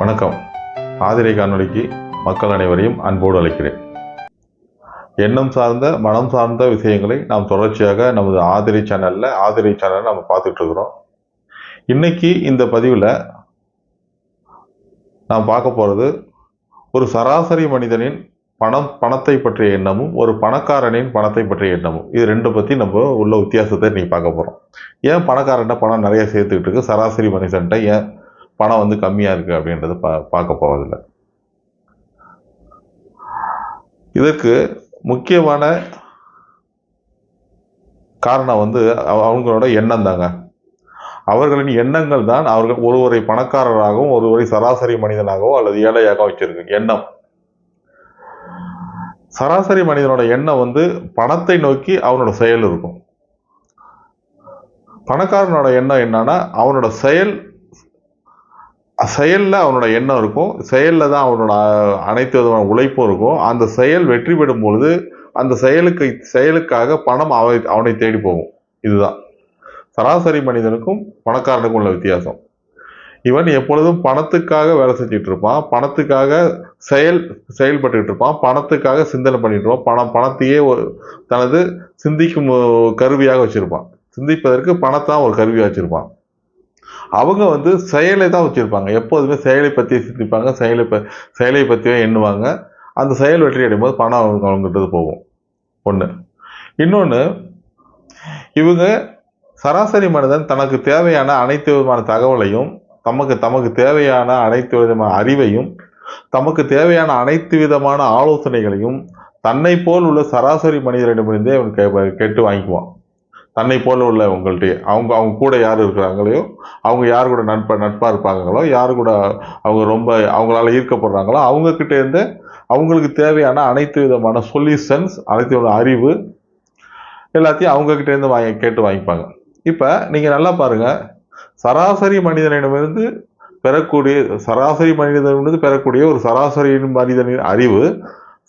வணக்கம். ஆதிரை காணொலிக்கு மக்கள் அனைவரையும் அன்போடு அழைக்கிறேன். எண்ணம் சார்ந்த மனம் சார்ந்த விஷயங்களை நாம் தொடர்ச்சியாக நமது ஆதிரை சேனலில் ஆதிரை சேனலில் நம்ம பார்த்துட்டு இருக்கிறோம். இன்னைக்கு இந்த பதிவில் நாம் பார்க்க போகிறது ஒரு சராசரி மனிதனின் பணம் பணத்தை பற்றிய எண்ணமும் ஒரு பணக்காரனின் பணத்தை பற்றிய எண்ணமும். இது ரெண்டு பற்றி நம்ம உள்ள வித்தியாசத்தை நீ பார்க்க போகிறோம் ஏன் பணக்காரன்ட்ட பணம் நிறைய சேர்த்துக்கிட்டு இருக்கு? சராசரி மனுஷன்ட்ட ஏன் பணம் வந்து கம்மியாக இருக்குது அப்படின்றத பா பார்க்க போவதில்லை இதற்கு முக்கியமான காரணம் வந்து அவ- அவங்களோட எண்ணம் தாங்க. அவர்களின் எண்ணங்கள் தான் அவர்கள் ஒருவரை பணக்காரராகவும் ஒருவரை சராசரி மனிதனாகவோ அல்லது ஏழையாக வச்சிருக்கு எண்ணம். சராசரி மனிதனோட எண்ணம் வந்து பணத்தை நோக்கி அவனோட செயல் இருக்கும். பணக்காரனோட எண்ணம் என்னன்னா அவனோட செயல் செயலில் அவனோட எண்ணம் இருக்கும். செயலில் தான் அவனோட அனைத்து விதமான உழைப்பும் இருக்கும். அந்த செயல் வெற்றி பெறும் பொழுது அந்த செயலுக்கு செயலுக்காக பணம் அவை அவனை தேடி போகும். இதுதான். சராசரி மனிதனுக்கும் பணக்காரனுக்கும் உள்ள வித்தியாசம். இவன் எப்பொழுதும் பணத்துக்காக வேலை செஞ்சுட்டு இருப்பான். பணத்துக்காக செயல் செயல்பட்டுக்கிட்டு இருப்பான். பணத்துக்காக சிந்தனை பண்ணிட்டு இருப்பான். பணம் பணத்தையே ஒரு தனது சிந்திக்கும் கருவியாக வச்சிருப்பான். சிந்திப்பதற்கு பணத்தை ஒரு கருவியாக வச்சிருப்பான். அவங்க வந்து செயலை தான் வச்சுருப்பாங்க. எப்போதுமே செயலை பற்றி சிந்திப்பாங்க. செயலை ப செயலை பற்றியே எண்ணுவாங்க. அந்த செயல் வெற்றி அடையும் போது பணம் அவங்க அவங்ககிட்ட போகும். ஒன்று இன்னொன்று இவங்க சராசரி மனிதன் தனக்கு தேவையான அனைத்து விதமான தகவலையும் தமக்கு தமக்கு தேவையான அனைத்து விதமான அறிவையும் தமக்கு தேவையான அனைத்து விதமான ஆலோசனைகளையும் தன்னை போல் உள்ள சராசரி மனிதரிடமிருந்தே அவன் கே- கேட்டு வாங்கிக்குவான். தன்னை போல உள்ள உங்கள்கிட்ட அவங்க அவங்க கூட யார் இருக்கிறாங்களையோ அவங்க யார் கூட நட்ப நட்பாக இருப்பாங்களோ யார் கூட அவங்க ரொம்ப அவங்களால ஈர்க்கப்படுறாங்களோ அவங்கக்கிட்டேருந்து இருந்து அவங்களுக்கு தேவையான அனைத்து விதமான சொல்யூஷன்ஸ் அனைத்து விதமான அறிவு எல்லாத்தையும் அவங்கக்கிட்டேருந்து இருந்து வாங்கி கேட்டு வாங்கிப்பாங்க. இப்போ நீங்கள் நல்லா பாருங்க. சராசரி மனிதனிடமிருந்து பெறக்கூடிய சராசரி மனிதனிடமிருந்து பெறக்கூடிய ஒரு சராசரி மனிதனின் அறிவு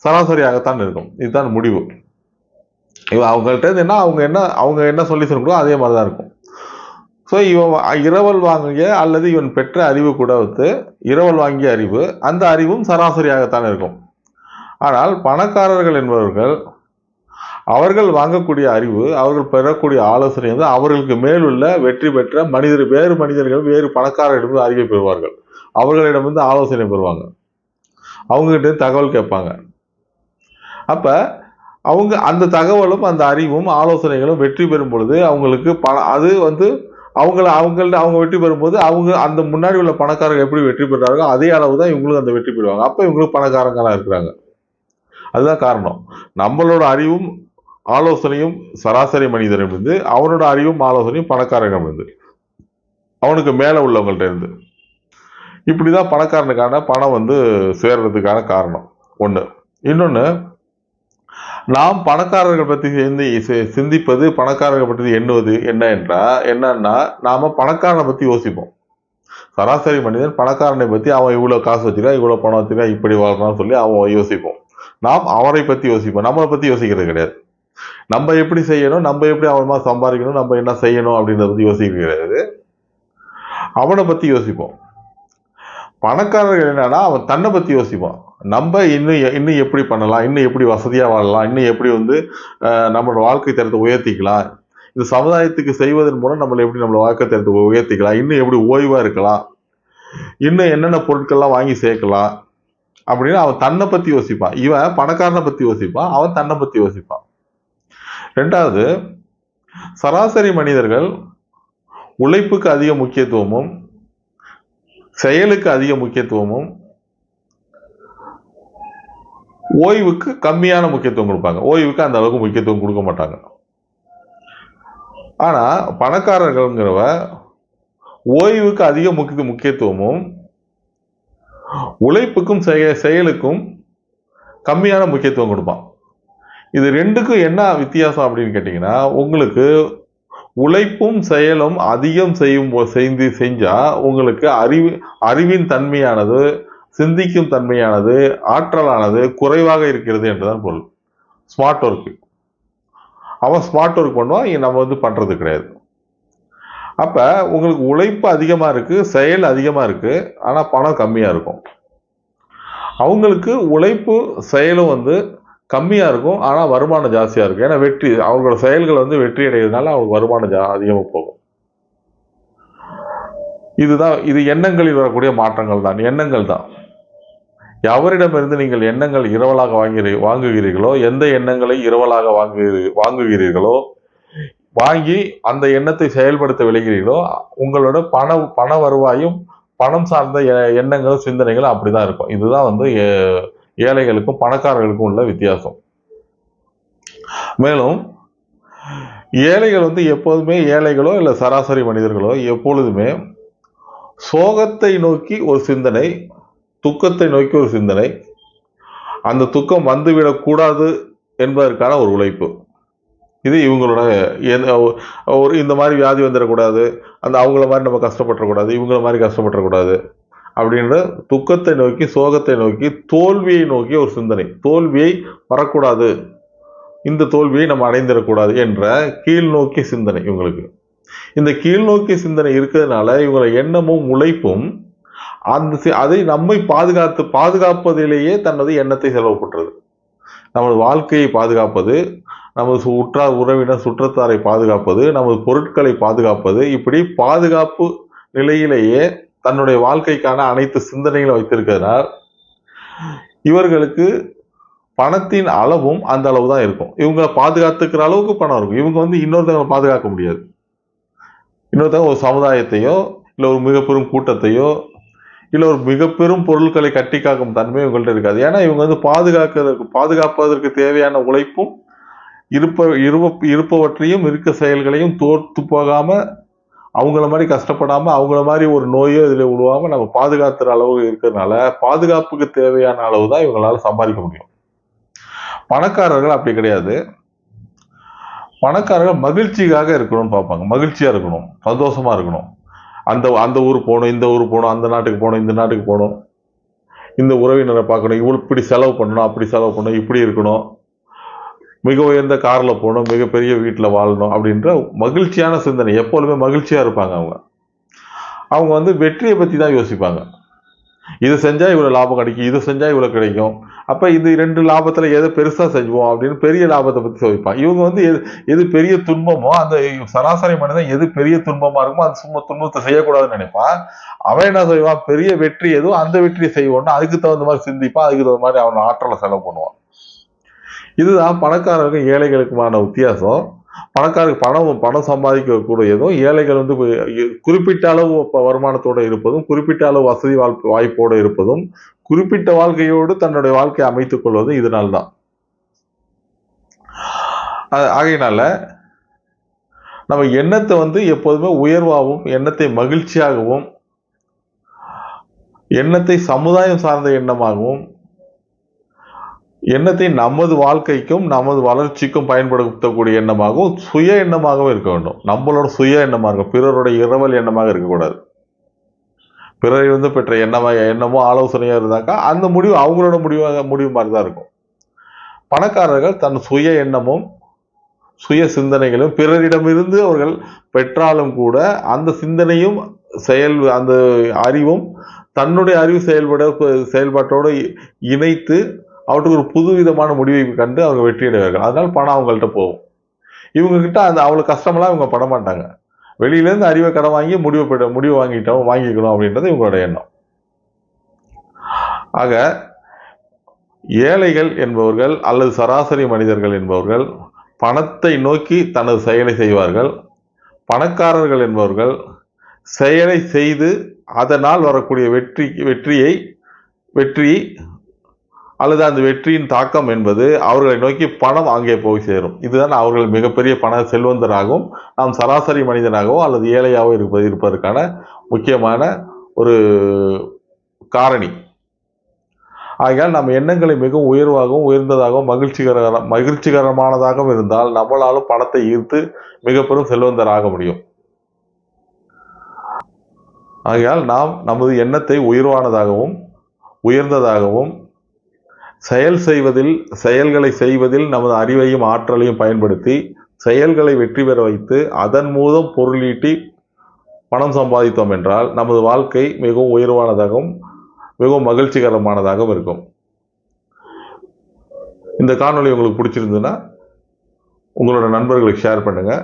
சராசரியாகத்தான் இருக்கும். இதுதான் முடிவு. இவன் அவங்கள்ட்ட இருந்து என்ன அவங்க என்ன அவங்க என்ன சொல்லி சொல்லக்கூடோ அதே மாதிரி தான் இருக்கும். ஸோ இவன் இரவல் வாங்கிய அல்லது இவன் பெற்ற அறிவு கூட வந்து இரவல் வாங்கிய அறிவு அந்த அறிவும் சராசரியாகத்தான் இருக்கும். ஆனால் பணக்காரர்கள் என்பவர்கள் அவர்கள் வாங்கக்கூடிய அறிவு அவர்கள் பெறக்கூடிய ஆலோசனை வந்து அவர்களுக்கு மேலுள்ள வெற்றி பெற்ற மனிதர் வேறு மனிதர்கள் வேறு பணக்காரர்களிடம் அறிவை பெறுவார்கள். அவர்களிடமிருந்து ஆலோசனை பெறுவாங்க. அவங்ககிட்ட தகவல் கேட்பாங்க. அப்போ அவங்க அந்த தகவலும் அந்த அறிவும் ஆலோசனைகளும் வெற்றி பெறும் பொழுது அவங்களுக்கு பண அது வந்து அவங்கள அவங்கள்ட்ட அவங்க வெற்றி பெறும்போது அவங்க அந்த முன்னாடி உள்ள பணக்காரங்க எப்படி வெற்றி பெறாங்களோ அதே அளவு தான் இவங்களும் அந்த வெற்றி பெறுவாங்க. அப்போ இவங்களுக்கு பணக்காரங்களாக இருக்கிறாங்க. அதுதான் காரணம். நம்மளோட அறிவும் ஆலோசனையும் சராசரி மனிதனிடமிருந்து அவனோட அறிவும் ஆலோசனையும் பணக்காரனிடமிருந்து. அவனுக்கு மேலே உள்ளவங்கள்ட்ட இருந்து. இப்படி தான் பணக்காரனுக்கான பணம் வந்து சேர்றதுக்கான காரணம். ஒன்று இன்னொன்று நாம் பணக்காரர்கள் பற்றி சேர்ந்து சிந்திப்பது பணக்காரர்கள் பற்றி எண்ணுவது என்ன என்றால் என்னன்னா நாம் பணக்காரனை பற்றி யோசிப்போம். சராசரி மனிதன் பணக்காரனை பற்றி அவன் இவ்வளோ காசு வச்சுக்கா இவ்வளோ பணம் வச்சுக்கா இப்படி வாழ்றான்னு சொல்லி அவன் யோசிப்போம். நாம் அவரை பற்றி யோசிப்போம். நம்மளை பற்றி யோசிக்கிறது கிடையாது. நம்ம எப்படி செய்யணும் நம்ம எப்படி அவன் மாதிரி சம்பாதிக்கணும் நம்ம என்ன செய்யணும் அப்படின்றத பற்றி யோசிக்கிறது கிடையாது. அவனை பற்றி யோசிப்போம். பணக்காரர்கள் என்னன்னா அவன் தன்னை பத்தி யோசிப்பான். நம்ம இன்னும் இன்னும் எப்படி பண்ணலாம் இன்னும் எப்படி வசதியா வாழலாம் இன்னும் எப்படி வந்து நம்மளோட வாழ்க்கை தரத்தை உயர்த்திக்கலாம். இந்த சமுதாயத்துக்கு செய்வதன் மூலம் நம்மளை எப்படி நம்மளோட வாழ்க்கை தரத்தை உயர்த்திக்கலாம் இன்னும் எப்படி ஓய்வா இருக்கலாம் இன்னும் என்னென்ன பொருட்கள்லாம் வாங்கி சேர்க்கலாம் அப்படின்னு அவன் தன்னை பத்தி யோசிப்பான். இவன் பணக்காரனை பத்தி யோசிப்பான் அவன் தன்னை பத்தி யோசிப்பான். ரெண்டாவது சராசரி மனிதர்கள் உழைப்புக்கு அதிக முக்கியத்துவமும் செயலுக்கு அதிக முக்கியத்துவமும் ஓய்வுக்கு கம்மியான முக்கியத்துவம் கொடுப்பாங்க. ஓய்வுக்கு அந்த அளவுக்கு முக்கியத்துவம் கொடுக்க மாட்டாங்க. ஆனால் பணக்காரர்கள்ங்கிறவ ஓய்வுக்கு அதிக முக்கிய முக்கியத்துவமும் உழைப்புக்கும் செய செயலுக்கும் கம்மியான முக்கியத்துவம் கொடுப்பான். இது ரெண்டுக்கும் என்ன வித்தியாசம் அப்படின்னு கேட்டிங்கன்னா உங்களுக்கு உழைப்பும் செயலும் அதிகம் செய்யும் செய்து செஞ்சால் உங்களுக்கு அறிவு அறிவின் தன்மையானது சிந்திக்கும் தன்மையானது ஆற்றலானது குறைவாக இருக்கிறது என்றுதான் பொருள். ஸ்மார்ட் ஒர்க்கு அவன் ஸ்மார்ட் ஒர்க் பண்ணுவான் நம்ம வந்து பண்ணுறது கிடையாது. அப்போ உங்களுக்கு உழைப்பு அதிகமாக இருக்குது செயல் அதிகமாக இருக்குது ஆனால் பணம் கம்மியாக இருக்கும். அவங்களுக்கு உழைப்பு செயலும் வந்து கம்மியாக இருக்கும் ஆனால் வருமானம் ஜாஸ்தியாக இருக்கும். ஏன்னா வெற்றி அவங்களோட செயல்கள் வந்து வெற்றி அடைகிறதுனால அவங்களுக்கு வருமானம் ஜா அதிகமாக போகும். இதுதான் இது எண்ணங்களில் வரக்கூடிய மாற்றங்கள் தான். எண்ணங்கள் தான். எவரிடமிருந்து நீங்கள் எண்ணங்கள் இரவலாக வாங்கி வாங்குகிறீர்களோ எந்த எண்ணங்களை இரவலாக வாங்கு வாங்குகிறீர்களோ வாங்கி அந்த எண்ணத்தை செயல்படுத்த விளைகிறீர்களோ உங்களோட பண பண வருவாயும் பணம் சார்ந்த எ- எண்ணங்களும் சிந்தனைகளும் அப்படிதான் இருக்கும். இதுதான் வந்து ஏ- ஏழைகளுக்கும் பணக்காரர்களுக்கும் உள்ள வித்தியாசம். மேலும் ஏழைகள் வந்து எப்போதுமே ஏழைகளோ இல்லை சராசரி மனிதர்களோ எப்பொழுதுமே சோகத்தை நோக்கி ஒரு சிந்தனை துக்கத்தை நோக்கி ஒரு சிந்தனை அந்த துக்கம் வந்துவிடக்கூடாது என்பதற்கான ஒரு உழைப்பு. இது இவங்களோட ஒரு இந்த மாதிரி வியாதி வந்துடக்கூடாது அந்த அவங்கள மாதிரி நம்ம கஷ்டப்பட்டுறக்கூடாது இவங்கள மாதிரி கஷ்டப்பட்டுறக்கூடாது அப்படின்ற துக்கத்தை நோக்கி சோகத்தை நோக்கி தோல்வியை நோக்கி ஒரு சிந்தனை. தோல்வியை வரக்கூடாது. இந்த தோல்வியை நம்ம அடைந்திடக்கூடாது என்ற கீழ் நோக்கிய சிந்தனை இவங்களுக்கு. இந்த கீழ் நோக்கிய சிந்தனை இருக்கிறதுனால இவங்களை எண்ணமும் உழைப்பும் அந்த சி- அதை நம்மை பாதுகாத்து பாதுகாப்பதிலேயே தனது எண்ணத்தை செலவு நமது வாழ்க்கையை பாதுகாப்பது நமது உற்றார் உறவினர் சுற்றத்தாரை பாதுகாப்பது நமது பொருட்களை பாதுகாப்பது இப்படி பாதுகாப்பு நிலையிலேயே தன்னுடைய வாழ்க்கைக்கான அனைத்து சிந்தனைகளும் வைத்திருக்கிறார். இவர்களுக்கு பணத்தின் அளவும் அந்த அளவு தான் இருக்கும். இவங்களை பாதுகாத்துக்கிற அளவுக்கு பணம் இருக்கும். இவங்க வந்து இன்னொருத்தவங்களை பாதுகாக்க முடியாது. இன்னொருத்தவங்க ஒரு சமுதாயத்தையோ இல்லை ஒரு மிக பெரும் கூட்டத்தையோ இல்லை ஒரு மிக பெரும் பொருட்களை கட்டி காக்கும் தன்மை இவங்கள்ட்ட இருக்காது. ஏன்னா இவங்க வந்து பாதுகாக்கிறதுக்கு பாதுகாப்பதற்கு தேவையான உழைப்பும் இருப்ப இருப்ப இருப்பவற்றையும் இருக்க செயல்களையும் தோற்று போகாமல் அவங்கள மாதிரி கஷ்டப்படாமல் அவங்கள மாதிரி ஒரு நோயோ இதில் விழுவாம நம்ம பாதுகாத்துற அளவு இருக்கிறதுனால பாதுகாப்புக்கு தேவையான அளவு தான் இவங்களால சம்பாதிக்க முடியும். பணக்காரர்கள் அப்படி கிடையாது. பணக்காரர்கள் மகிழ்ச்சிக்காக இருக்கணும்னு பார்ப்பாங்க. மகிழ்ச்சியாக இருக்கணும். சந்தோஷமாக இருக்கணும். அந்த அந்த ஊர் போகணும் இந்த ஊர் போகணும் அந்த நாட்டுக்கு போகணும் இந்த நாட்டுக்கு போகணும். இந்த உறவினரை பார்க்கணும். இவ்வளோ இப்படி செலவு பண்ணணும் அப்படி செலவு பண்ணணும் இப்படி இருக்கணும். மிக உயர்ந்த காரில் போகணும் மிகப்பெரிய வீட்டில் வாழணும் அப்படின்ற மகிழ்ச்சியான சிந்தனை. எப்பொழுதுமே மகிழ்ச்சியாக இருப்பாங்க அவங்க. அவங்க வந்து வெற்றியை பற்றி தான் யோசிப்பாங்க. இது செஞ்சால் இவ்வளோ லாபம் கிடைக்கும் இது செஞ்சால் இவ்வளோ கிடைக்கும். அப்போ இது ரெண்டு லாபத்தில் எதை பெருசாக செய்வோம் அப்படின்னு பெரிய லாபத்தை பற்றி சோதிப்பாங்க இவங்க வந்து எது எது பெரிய துன்பமோ அந்த சராசரி மனிதன் எது பெரிய துன்பமாக இருக்குமோ அந்த சும்மா துன்பத்தை செய்யக்கூடாதுன்னு நினைப்பான். அவன் என்ன செய்வான்? பெரிய வெற்றி எதுவும் அந்த வெற்றியை செய்வோம்னா அதுக்கு தகுந்த மாதிரி சிந்திப்பான் அதுக்கு தகுந்த மாதிரி அவன் ஆற்றலை செலவு பண்ணுவான். இதுதான் பணக்காரருக்கும் ஏழைகளுக்குமான வித்தியாசம். பணக்காரருக்கு பணம் பணம் சம்பாதிக்கக்கூடியதும் ஏழைகள் வந்து குறிப்பிட்ட அளவு வருமானத்தோடு இருப்பதும் குறிப்பிட்ட அளவு வசதி வாய்ப்பு வாய்ப்போடு இருப்பதும் குறிப்பிட்ட வாழ்க்கையோடு தன்னுடைய வாழ்க்கையை அமைத்துக் கொள்வதும் இதனால்தான். ஆகையினால நம்ம எண்ணத்தை வந்து எப்போதுமே உயர்வாகவும் எண்ணத்தை மகிழ்ச்சியாகவும் எண்ணத்தை சமுதாயம் சார்ந்த எண்ணமாகவும் எண்ணத்தை நமது வாழ்க்கைக்கும் நமது வளர்ச்சிக்கும் பயன்படுத்தக்கூடிய எண்ணமாகவும் சுய எண்ணமாகவும் இருக்க வேண்டும். நம்மளோட சுய எண்ணமாக இருக்கும் பிறருடைய இரவல் எண்ணமாக இருக்கக்கூடாது. பிறரை வந்து பெற்ற எண்ணமா எண்ணமோ ஆலோசனையாக இருந்தாக்கா அந்த முடிவு அவங்களோட முடிவாக முடிவு மாதிரி தான் இருக்கும். பணக்காரர்கள் தன் சுய எண்ணமும் சுய சிந்தனைகளும் பிறரிடமிருந்து அவர்கள் பெற்றாலும் கூட அந்த சிந்தனையும் செயல் அந்த அறிவும் தன்னுடைய அறிவு செயல்பட செயல்பாட்டோடு இணைத்து அவற்றுக்கு ஒரு புது விதமான முடிவை கண்டு அவங்க வெற்றியடைவார்கள். அதனால் பணம் அவங்கள்ட்ட போகும். இவங்கக்கிட்ட அந்த அவ்வளோ கஷ்டமெல்லாம் இவங்க பட மாட்டாங்க வெளியிலேருந்து அறிவை கடன் வாங்கி முடிவு பெற முடிவு வாங்கிட்டோம் வாங்கிக்கணும் அப்படின்றது இவங்களோட எண்ணம். ஆக ஏழைகள் என்பவர்கள் அல்லது சராசரி மனிதர்கள் என்பவர்கள் பணத்தை நோக்கி தனது செயலை செய்வார்கள். பணக்காரர்கள் என்பவர்கள் செயலை செய்து அதனால் வரக்கூடிய வெற்றி வெற்றியை வெற்றி அல்லது அந்த வெற்றியின் தாக்கம் என்பது அவர்களை நோக்கி பணம் அங்கே போய் சேரும். இதுதான் அவர்கள் மிகப்பெரிய பண செல்வந்தராகவும் நாம் சராசரி மனிதனாகவோ அல்லது ஏழையாகவோ இருப்பது இருப்பதற்கான முக்கியமான ஒரு காரணி. ஆகையால் நம் எண்ணங்களை மிகவும் உயர்வாகவும் உயர்ந்ததாகவும் மகிழ்ச்சிகர மகிழ்ச்சிகரமானதாகவும் இருந்தால் நம்மளாலும் பணத்தை ஈர்த்து மிக பெரும் செல்வந்தராக முடியும். ஆகையால் நாம் நமது எண்ணத்தை உயர்வானதாகவும் உயர்ந்ததாகவும் செயல் செய்வதில் செயல்களை செய்வதில் நமது அறிவையும் ஆற்றலையும் பயன்படுத்தி செயல்களை வெற்றி பெற வைத்து அதன் மூலம் பொருளீட்டி பணம் சம்பாதித்தோம் என்றால் நமது வாழ்க்கை மிகவும் உயர்வானதாகவும் மிகவும் மகிழ்ச்சிகரமானதாகவும் இருக்கும். இந்த காணொளி உங்களுக்கு பிடிச்சிருந்ததுன்னா உங்களோட நண்பர்களுக்கு ஷேர் பண்ணுங்கள்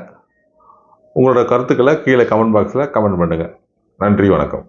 உங்களோட கருத்துக்களை கீழே கமெண்ட் பாக்ஸில் கமெண்ட் பண்ணுங்கள் நன்றி வணக்கம்.